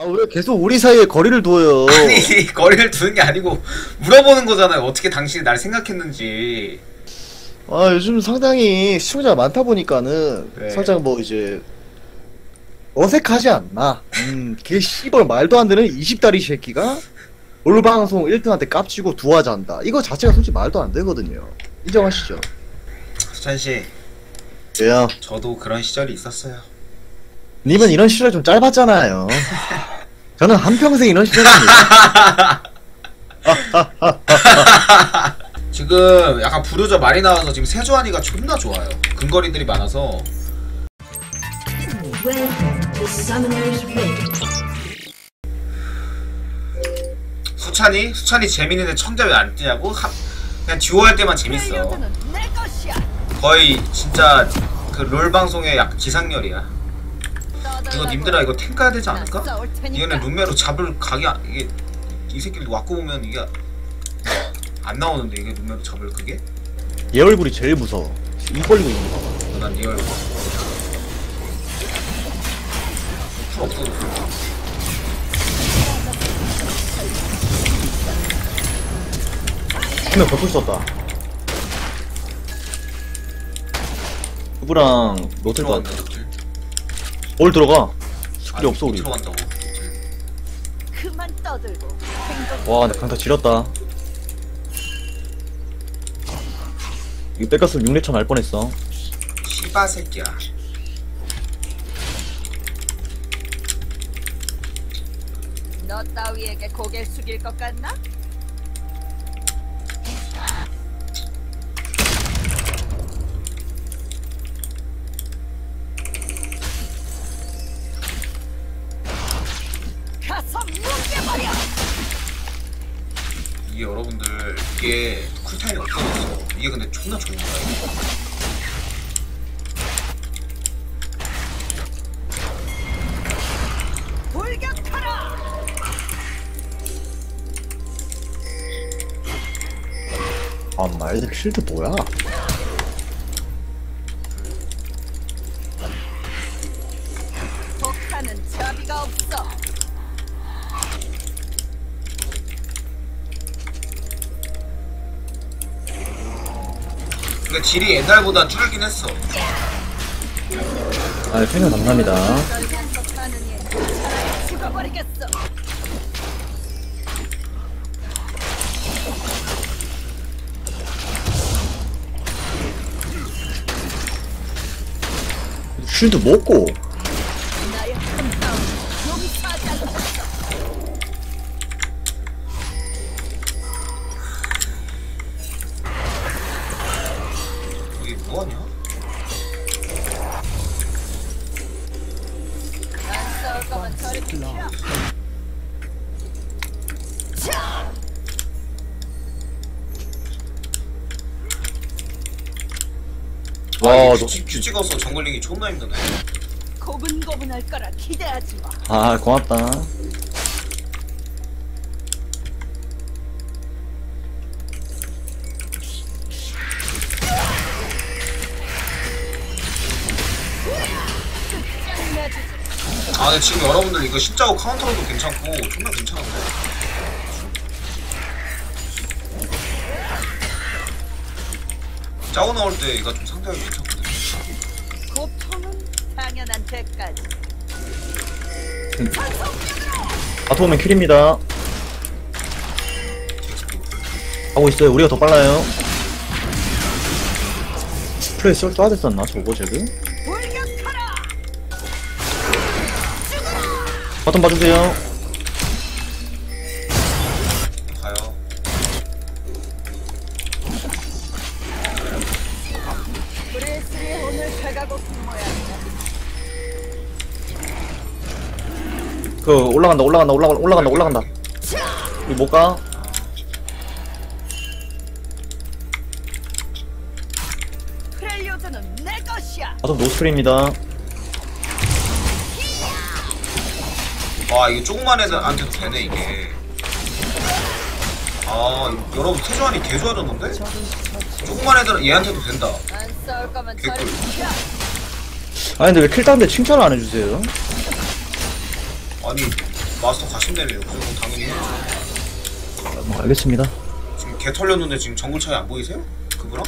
아 왜 계속 우리 사이에 거리를 둬요? 아니 거리를 두는 게 아니고 물어보는 거잖아요. 어떻게 당신이 날 생각했는지. 아 요즘 상당히 시청자가 많다 보니까는 네. 살짝 뭐 이제 어색하지 않나? 음, 걔 씨발 말도 안 되는 20다리 새끼가 올 방송 1등한테 깝치고 두화 잔다. 이거 자체가 솔직히 말도 안 되거든요. 인정하시죠? 수찬 씨, 왜요? 저도 그런 시절이 있었어요. 님은 이런 시절 좀 짧았잖아요. 저는 한평생 이런 시절입니다. 지금 약간 부르저 많이 나와서 지금 세조한이가 존나 좋아요. 근거리들이 많아서. 수찬이 수찬이 재밌는데 청자 왜안 뜨냐고? 하, 그냥 듀오 할 때만 재밌어. 거의 진짜 그 롤 방송의 약 지상렬이야. 이거 님들아 이거 탱 가야 되지 않을까? 이거는 룸메로 잡을 각이 안- 이게 이 새끼를 왔고 보면 이게 안 나오는데 이게 룸메로 잡을 그게? 얘 얼굴이 제일 무서워. 입 벌리고 있는 거 봐. 난 리얼. 없어. 한명 벽풀 썼다. 누구랑 노틀 것. 같아. 뭘 들어가? 스킬이 없어 우리. 들어간다고. 그만 떠들고 와, 나 강타 지렸다. 이거 뺏겼으면 6렙차 날 뻔했어. 시바 새끼야. 너 따위에게 고개를 숙일 것 같나? 쉴드 뭐야? 폭탄은 자비가 없어. 그러니까 질이 옛날보다 줄긴 했어. 아, 생각 감사합니다. 쉴드 먹고. 이게 뭐하냐? 안 싸울 거면 저리 비켜. 와, 아, 너. 규, 규 찍어서 정글링이 존나 힘드네. 고분고분할 거라 기대하지 마. 아, 고맙다. 아 근데 지금 여러분들 이거 십자고 카운터로도 괜찮고 존나 괜찮은데. 짜고 나올 때 이거 좀상 당연한 대가지. 바토 오면 킬입니다. 하고 있어요. 우리가 더 빨라요. 스프레이 쏠 쏴야 됐었나? 저거? 돌격하라! 바텀 봐주세요. 그 올라간다 올라간다 올라간다 올라간다 올라간다. 우리 못 가? 프렐리오드는 내 것이야. 바텀 노스프레입니다. 아 이게 조그만 애들한테도 되네 이게. 아 여러분 태조한이 개 좋아졌는데? 조그만 애들은 얘한테도 된다. 개꿀. 아니 근데 왜킬 따는데 칭찬을 안 해주세요? 아니 마스터 가신다며요. 그리고 당연히 해야죠. 뭐 알겠습니다. 지금 개 털렸는데 지금 정글 차이 안 보이세요? 그거랑?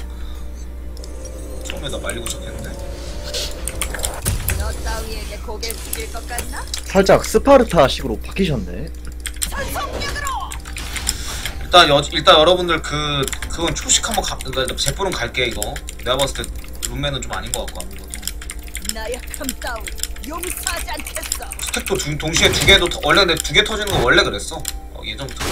처음에 나 말리고 시작했는데. 너 따위에게 고개를 숙일 것 같나? 살짝 스파르타식으로 바뀌셨네. 전속력으로! 일단 여, 일단 여러분들 그 그건 초식 한번 가, 그러니까 제뿔은 갈게 이거. 내가 봤을 때 룸맨은 좀 아닌 것 같고 아무것도. 나약함 따위 용서하지 않겠어. 스택도 두, 동시에 두 개도 터- 원래 근데 두 개 터지는 거 원래 그랬어. 어, 예전부터.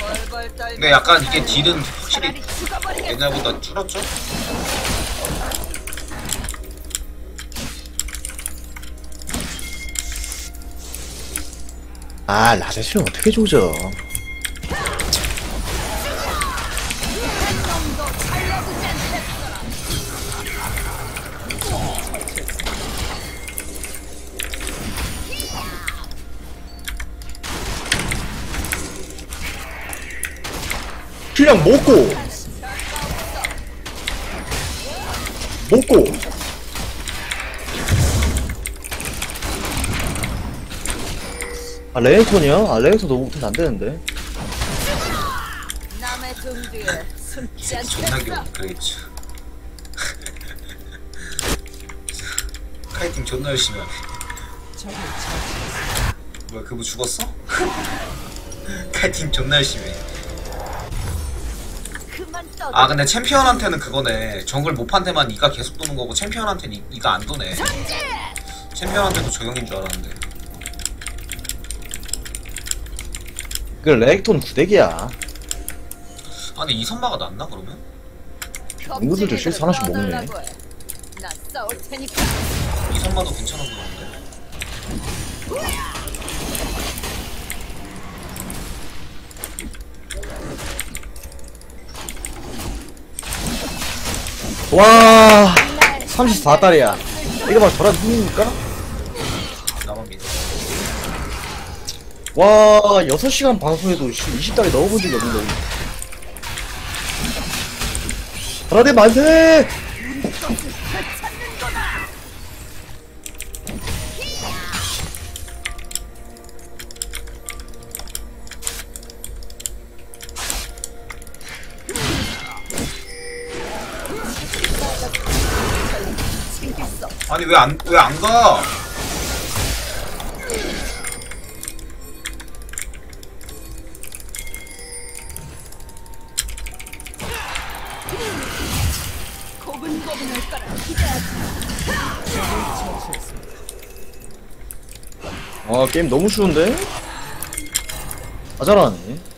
벌벌 떨. 근데 약간 이게 딜은 확실히 차라리 죽어버리겠어. 옛날보다 줄었죠? 아 라제스는 어떻게 조져? 그냥 먹고 먹고 아 레이톤이야? 아 레이톤 너무 못하면 안 되는데 남의 등 뒤에 숨지 존나 않겠어. 귀여워 그레이츠 카이팅 존나 열심히 하네 뭐야 그분 죽었어? 카이팅 존나 열심히 해. 떠. 아 근데 챔피언한테는 그거네 정글 모판테만 이가 계속 도는 거고 챔피언한테는 이, 이가 안 도네 챔피언한테도 적용인 줄 알았는데 그 레이톤 구대기야 아 근데 이 선마가 낫나 그러면? 친구들도 실수 하나씩 먹네. 떠들라고 해. 나 싸울 테니까. 이 선마도 괜찮아 보이는데 와 34달이야 이거 봐 저런 힘입니까? 와 6시간 방송에도 20달이 넣어본 적이 없는데 바라데 만세! 왜 안 왜 안 가? 아 게임 너무 쉬운데? 아 잘하네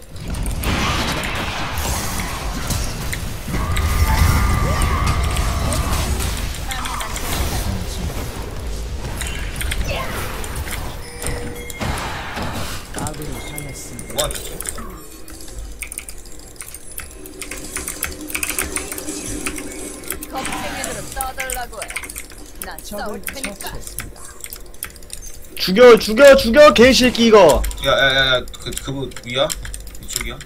죽여 죽여 죽여 개새끼 이거 야야야야 그 그분 위야? 이쪽이야?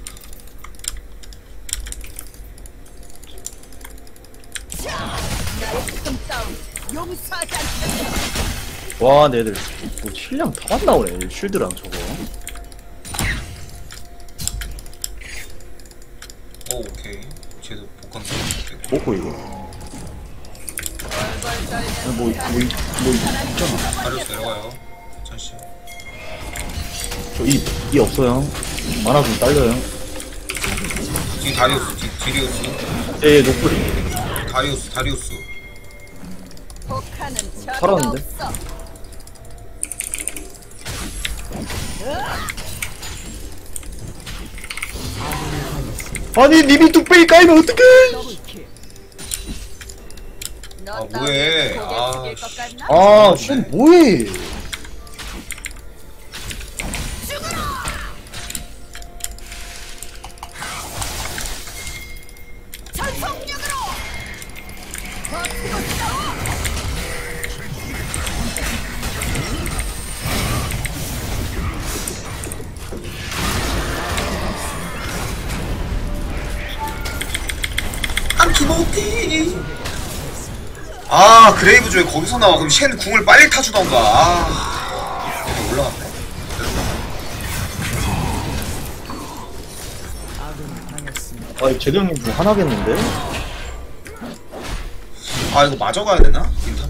와 내들 뭐 킬량 다안 나오네 쉴드랑 저거 오 오케이 쟤도 복권 먹고 이거 떨면 아, 뭐, 뭐, 이- 뭐, 있잖아. 다리우스 내려가요 천씨 저, 이, 이 없어요. 만화 좀 딸려요. 뒤 다리우스 뒤 다리우스 예, 예, 노플이. 다리우스 다리우스 살았는데? 아니, 님이 뚝배기 까이면 어떡해! 너 아, 뭐해. 고개 아, 씨. 아, 쉔 뭐해! 아 그레이브즈 왜 거기서 나와 그럼 쉔 궁을 빨리 타주던가 아 올라갔네 아 이거 제대형님 중 하나겠는데? 아 이거 마저 가야 되나? 인터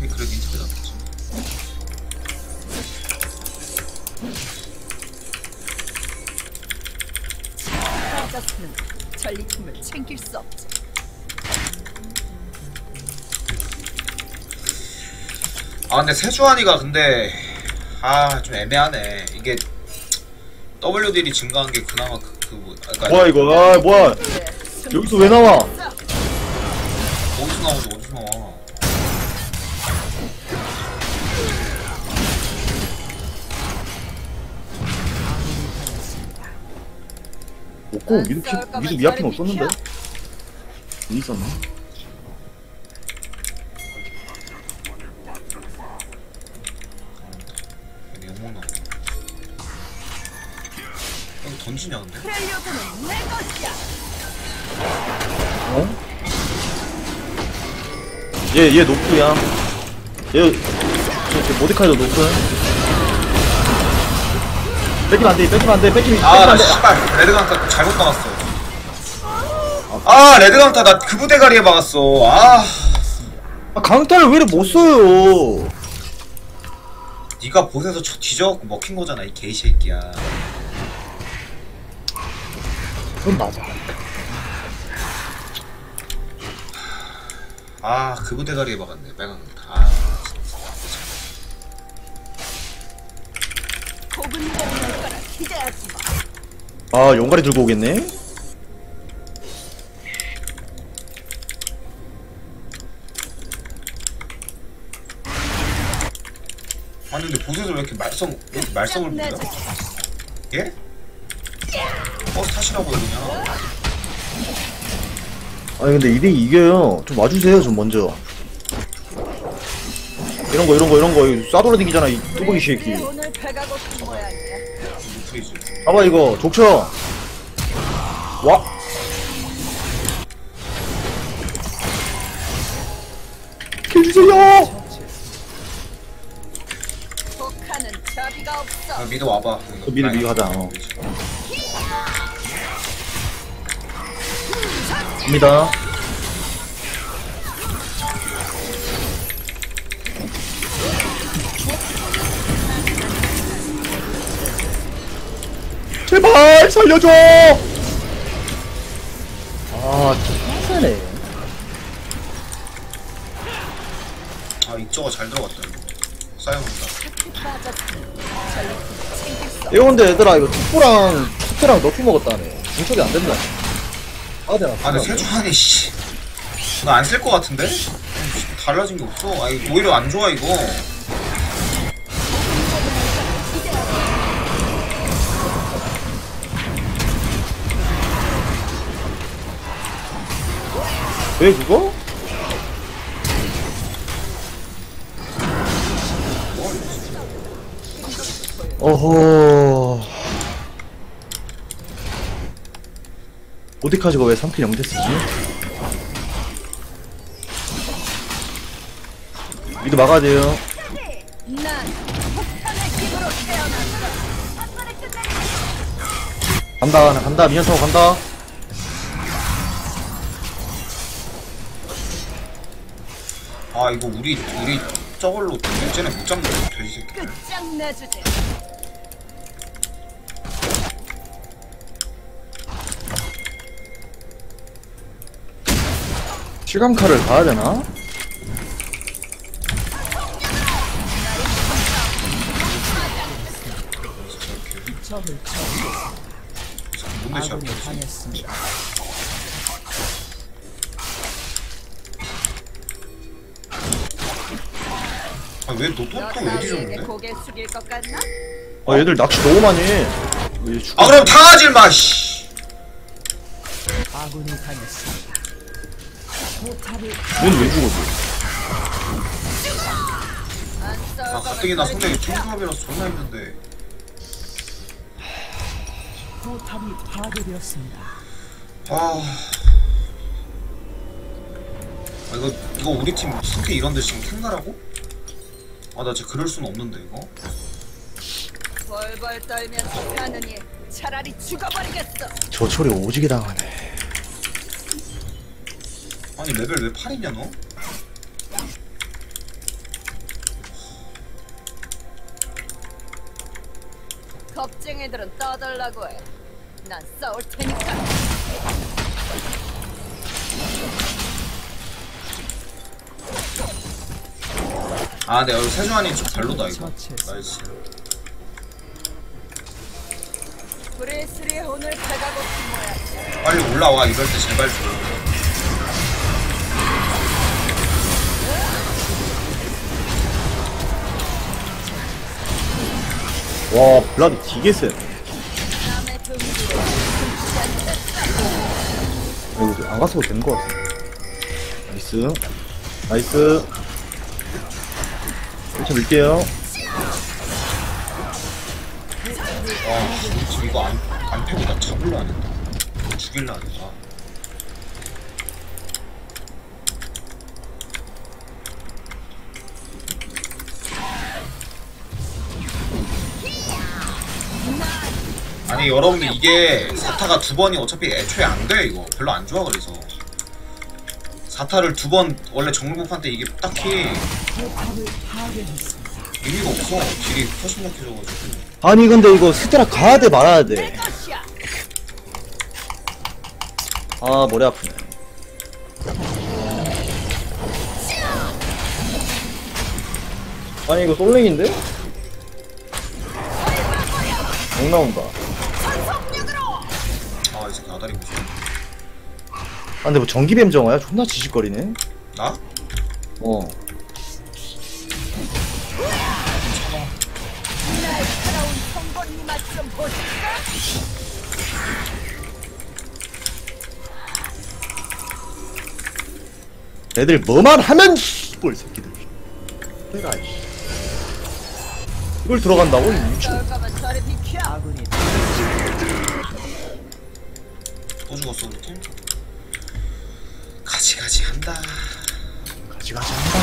아 근데 세주환이가 근데 아 좀 애매하네 이게 W 딜이 증가한 게 그나마 그, 그 뭐, 아, 그러니까 뭐야 이거 아 뭐야 여기서 왜 나와? 어디서 나오지 어디서 나와 없고 미드 피, 미드 미아핀 없었는데? 있었나? 얘, 얘 노프야. 얘, 저, 저 모데카이도 노프. 뺏기면 안 돼, 뺏기면 안 돼, 뺏기면, 아나 안 돼. 씨발 레드 강타 잘못 박았어 아 레드 강타 나 그부 대가리에 박았어 아 아, 강타를 왜 이렇게 못 써요? 네가 보세서 저 뒤져갖고 먹힌 거잖아 이 개새끼야 그건 맞아. 아 그부 대가리에 박았네 아 기대하지 마. 아, 용가리 들고 오겠네? 아니 근데 보세서 왜 이렇게 말썽 왜 이렇게 말썽을 부려? 예? 버스 타시라고요 그냥 아니, 근데 이대 이겨요. 좀 와주세요, 좀 먼저. 이런 거, 이런 거, 이런 거, 이거 싸돌아다니잖아, 이 뚜벅이 새끼. 봐봐, 이거, 족쳐. 와. 없어. 아 미드 와봐 어, 미드, 미드 가자, 어. 갑니다. 제발 살려줘! 아, 진짜 빡세네. 아 입저가 잘 들어갔다 없지. 이거 근데 얘들아, 이거 투포랑, 투테랑 너프 먹었다네. 중첩이 안 된다. 아, 내가. 아 근데 세주환이 씨나 안 쓸 것 같은데? 음, 달라진 게 없어 아 이거 오히려 안 좋아 이거 왜 그거? 어허. 어디까지가 왜 3킬 0대 쓰지? 미드 막아야 돼요. 간다, 나 간다, 미연 타고 간다. 아 이거 우리 우리 저걸로 쟤네 못 잡는 거 돼지 새끼 끝장내주지. 실감카를 가야 되나? 뭔데 쟤 앞에 아왜 너또너또왜 따위에게 뒤졌는데? 고개 숙일 것 같나? 아, 얘들 낚시 너무 많이 해. 왜 죽어? 아 그럼 당하지 마 씨. 아군이 당했습니다. 포탑을 얘는 왜 죽어지? 안아 가뜩이나 저리 총수합이라서 존나 힘든데 포탑이 파괴되었습니다. 아 아 이거 이거 우리 팀 스케 이런데 지금 탱가라고? 아 나 진짜 그럴 수는 없는데 이거 벌벌 떨면서 사느니 차라리 죽어버리겠어. 저 초리 오지게 당하네. 아니 레벨 왜 8이냐 너? 겁쟁이들은 떠들라고 해. 난 싸울 테니까. 아 근데 여기 세주환이 좀 별로다 이거. 나이스 브레스리 오늘 배가 고픈 모양이야. 빨리 올라와 이럴 때 제발 좀 와, 블라디 되게 세. 등지에 이거 안 갔어도 되는 것 같아. 나이스. 나이스. 1차 밀게요. 와 지금 이거 안, 안 패고 나 잡을라 하겠다 죽일라 하겠다 아니 여러분들 이게 사타가 두 번이 어차피 애초에 안 돼 이거 별로 안 좋아 그래서 사타를 두 번 원래 정글복판 때 이게 딱히. 의미가 없어 딜이 훨씬 약해져가지고 아니, 근데 이거 스테라 가야 돼, 말아야 돼. 것이야. 아, 머리 아프네. 아니, 이거 솔랭인데? 못 나온다. 아이 새끼 아다리 무서워 아, 근데 뭐 전기뱀 정화야? 존나 지식거리네. 나? 어. 애들 뭐만 하면 씨볼 새끼들. 내가 이 이걸 들어간다고? 이 미친. 아군이 또 죽었어 우리 팀? 가지 가지 한다 가지 가지 한다.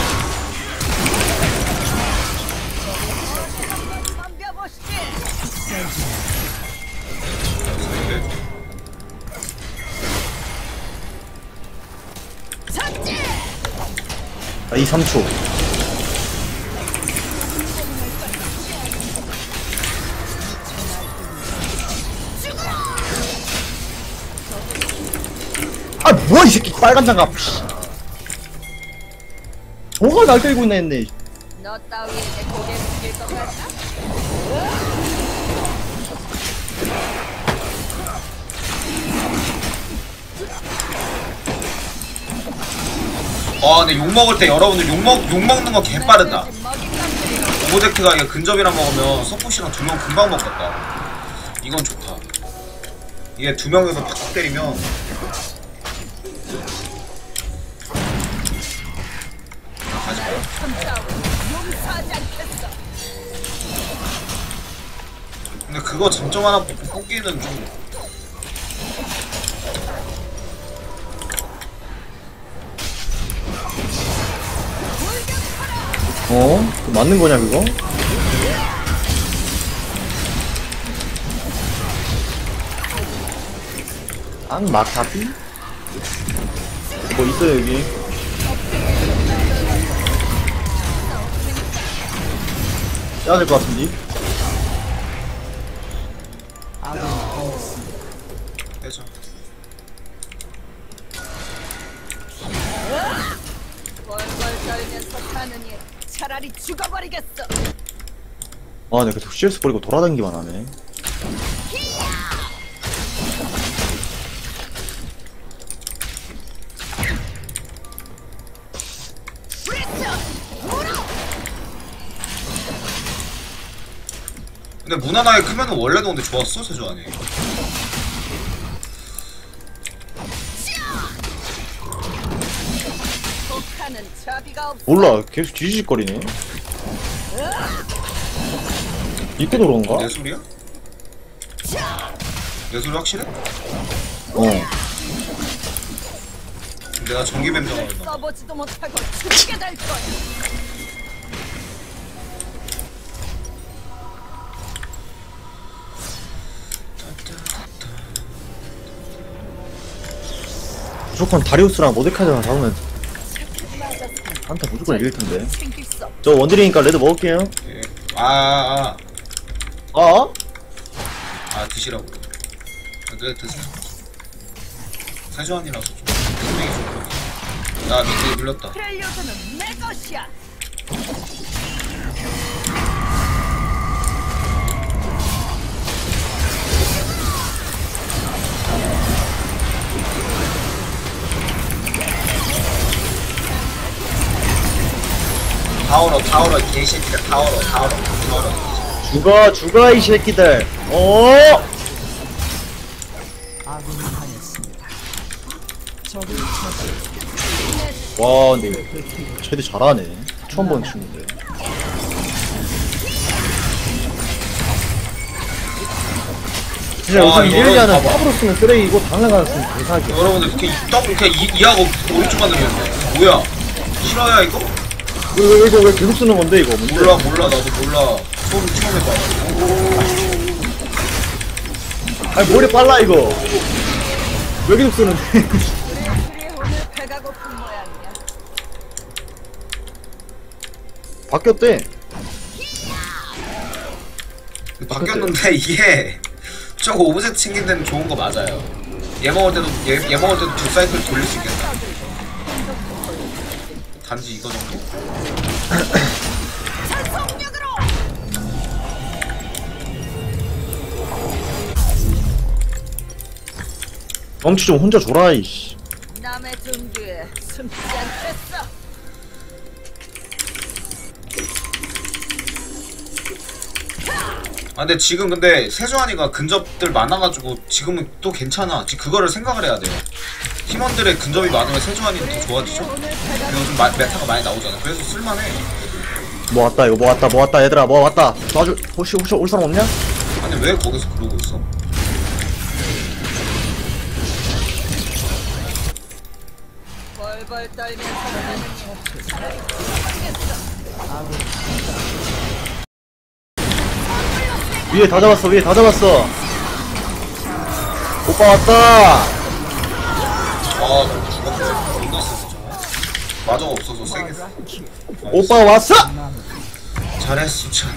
아, 이 3초. 뭐야, 이 새끼. 빨간 장갑. 씨. 뭐가 날 끌고 있나 했네. 너? 아 근데 욕 먹을 때 여러분들 욕, 먹, 욕 먹는 거 개빠르다 오브젝트가 이게 근접이랑 먹으면 서포시랑 두 명 금방 먹겠다 이건 좋다 이게 두 명에서 팍팍 때리면 근데 그거 장점 하나 뽑기는 좀 어? 맞는 거냐, 그거? 악마타비? 뭐 있어, 여기. 해야 될 것 같은데? 빼자 떨면서 사느니 차라리 죽어버리겠어. 아, 내가 계속 CS 버리고 돌아다니기만 하네. 근데 무난하게 크면은 원래도 근데 좋았어 세조안이. 몰라, 계속 뒤지직거리네. 이때 돌아온가? 내 소리야? 내 소리 확실해? 어. 내가 전기뱀 정하는 거. 써보지도 못하고 죽게 될 거야. 무조건 다리우스랑 모데카이저랑 잡으면 한타 무조건 이길 텐데. 저 원딜이니까 레드 먹을게요. 예. 아, 아, 아, 어? 아 드시라고. 아, 그래 드세요. 세조한이라서 좀. 나 밑에 눌렀다. 것이야. 타워로 타워로 개새끼가 타워로 타워로 타워로. 죽어, 죽어, 이 새끼들. 어? 적을 처치. 와, 근데 쟤들 잘하네. 처음 보는 친구인데. 진짜 와, 요즘 이거 이렐리아는 봐봐. 팝으로 쓰면 가서 쓰면 대사기야. 여러분들 이렇게 떡 이렇게 이, 이하고 오른쪽만 들렸네. 뭐야? 실화야 이거? 왜, 왜, 이거 왜 계속 쓰는 건데, 이거? 뭔데? 몰라 몰라 나도 몰라. 처음 처음 해봐. 아니, 머리 빨라, 이거. 왜 계속 쓰는데? 바뀌었대. 바뀌었는데 이게 저거 오브젝트 챙긴 데는 좋은 거 맞아요. 얘 먹을 때도 얘, 얘 먹을 때도 두 사이클 돌릴 수 있겠다. 단지 이거 정도? 엄치 좀 혼자 줘라, 이씨. 남의 등 뒤에 숨지 않겠어. 아 근데 지금 근데 세조한이가 근접들 많아가지고 지금은 또 괜찮아. 지금 그거를 생각을 해야 돼요. 팀원들의 근접이 많으면 세조한이는 더 좋아지죠? 요즘 마, 메타가 많이 나오잖아. 그래서 쓸만해. 뭐 왔다, 이거 뭐 왔다, 뭐 왔다, 얘들아, 뭐 왔다. 도와줄, 혹시, 혹시 올 사람 없냐? 아니 왜 거기서 그러고 있어? 벌벌 떨면서 차라리. 위에 다 잡았어, 위에 다 잡았어. 오빠 왔다. 아, 나 죽었어. 마저가 없어서. 킬. 오빠 왔어! 잘했어, 참.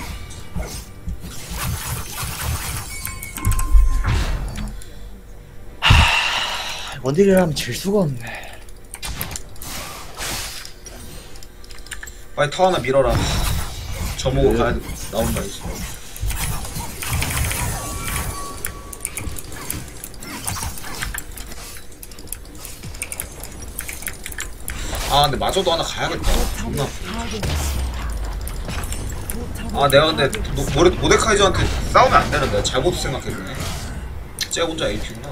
원딜이라면 질 수가 없네. 빨리 터 하나 밀어라. 저보고 가야 돼. 나온다, 이제. 아, 근데 마저도 하나 가야겠다. 존나. 아, 내가 근데 노- 모레, 모데카이저한테 싸우면 안 되는데. 잘못 생각했네. 쟤 혼자 AP구나.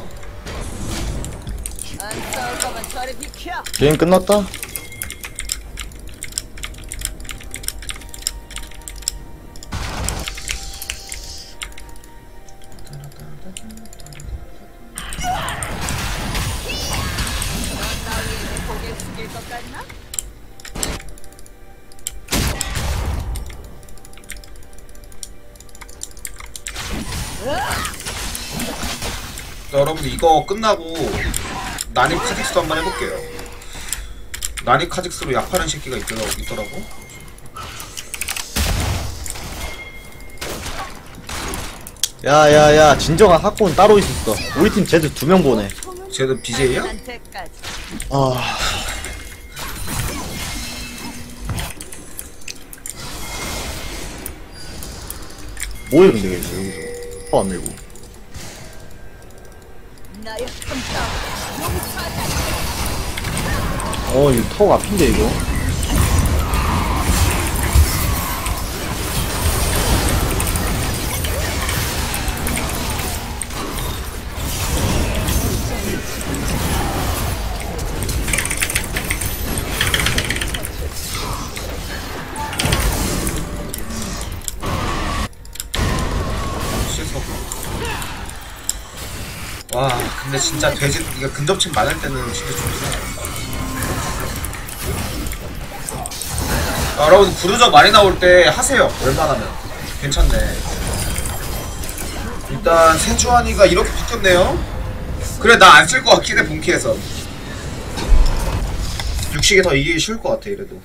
게임 끝났다? 자, 여러분들 이거 끝나고 난입 카직스도 한번 해볼게요. 난입 카직스로 약하는 새끼가 있더라고. 있더라고. 야, 야, 야, 진정한 학고는 따로 있었어. 우리 팀 쟤들 두 명 보내. 쟤도 BJ야? 아. 뭐해, 근데, 여기서, 여기서. 퍼안 밀고. 어, 이거 턱 아픈데, 이거. 근데 진짜 돼지 이거 근접층 많을 때는 진짜 좋습니다. 아, 여러분 구르적 많이 나올 때 하세요. 웬만하면 괜찮네. 일단 세주환이가 이렇게 바뀌었네요. 그래 나 안 쓸 것 같긴 해 본키에서. 육식이 더 이기기 쉬울 것 같아 이래도.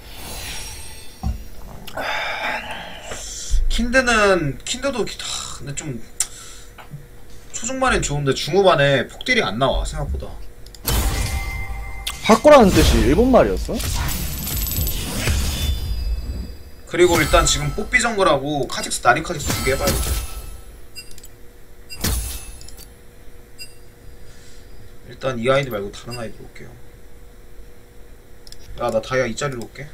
킨드는 킨드도 다 근데 좀 초중반엔 좋은데 중후반에 폭딜이 안 나와 생각보다. 바꾸라는 뜻이 일본 말이었어? 그리고 일단 지금 뽀삐 정글하고 카직스 나린 카직스 두 개 해봐야겠다 일단 이 아이디 말고 다른 아이디 올게요. 야 나 다이아 이 자리로 올게